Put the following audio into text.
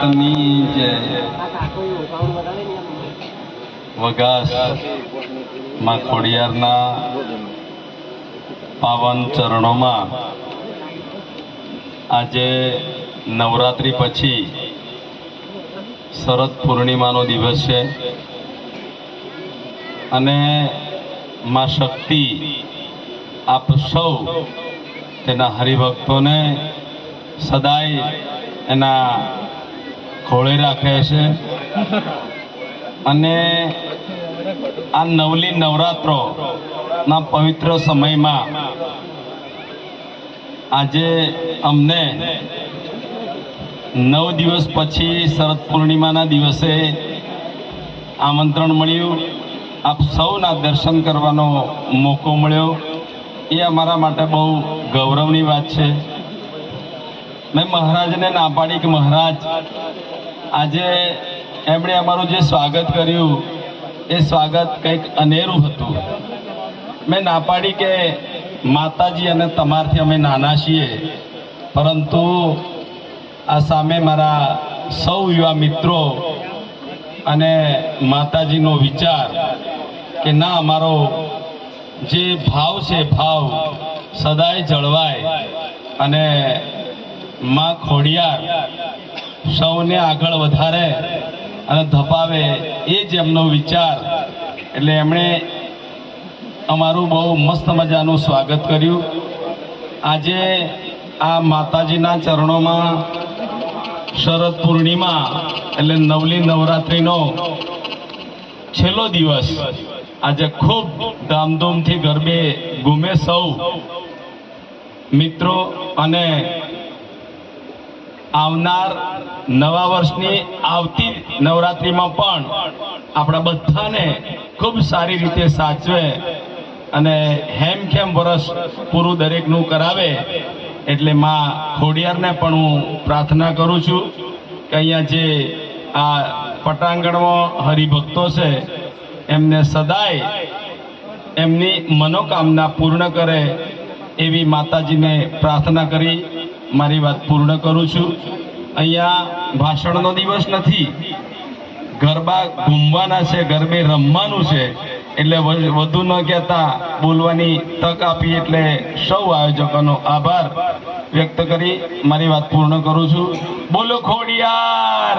નાથની જય વગાસમાં ખોડિયારના પાવન ચરણોમાં આજે નવરાત્રિ પછી શરદ પૂર્ણિમાનો દિવસ છે. અને માં શક્તિ, આપ સૌ તેના હરિભક્તોને સદાય એના ખોળે રાખે છે. અને આ નવલી નવરાત્રો ના પવિત્ર સમયમાં આજે અમને નવ દિવસ પછી શરદ પૂર્ણિમાના દિવસે આમંત્રણ મળ્યું. આપ સૌના દર્શન કરવાનો મોકો મળ્યો. એ અમારા માટે બહુ ગૌરવની વાત છે. મેં મહારાજને ના પાડી કે મહારાજ, આજે એમણે અમારું જે સ્વાગત કર્યું, એ સ્વાગત કંઈક અનેરું હતું. મેં ના પાડી કે માતાજી અને તમારથી અમે નાના છીએ, પરંતુ આ સામે મારા સૌ યુવા મિત્રો અને માતાજીનો વિચાર કે ના, અમારો જે ભાવ છે ભાવ સદાય જળવાય અને માં ખોડિયાર સૌને આગળ વધારે અને ધપાવે એ જ એમનો વિચાર. એટલે એમણે અમારું બહુ મસ્ત મજાનું સ્વાગત કર્યું. આજે આ માતાજીના ચરણોમાં શરદ પૂર્ણિમા એટલે નવલી નવરાત્રિનો છેલ્લો દિવસ. આજે ખૂબ ધામધૂમથી ગરબે ગુમે સૌ મિત્રો અને આવનાર નવા વર્ષની આવતી નવરાત્રિમાં પણ આપણા બધાને ખૂબ સારી રીતે સાચવે અને હેમખેમ વરસ પૂરું દરેકનું કરાવે એટલે માં ખોડિયારને પણ હું પ્રાર્થના કરું છું કે અહીંયા જે આ પટાંગણમાં હરિભક્તો છે, એમને સદાય એમની મનોકામના પૂર્ણ કરે એવી માતાજીને પ્રાર્થના કરી મારી વાત પૂર્ણ કરું છું. અહીંયા ભાષણનો દિવસ નથી. ગરબા ઘૂમવાના છે, ગરબે રમવાનું છે. એટલે વધુ ન કહેતા બોલવાની તક આપી એટલે સૌ આયોજકોનો આભાર વ્યક્ત કરી મારી વાત પૂર્ણ કરું છું. બોલો ખોડિયાર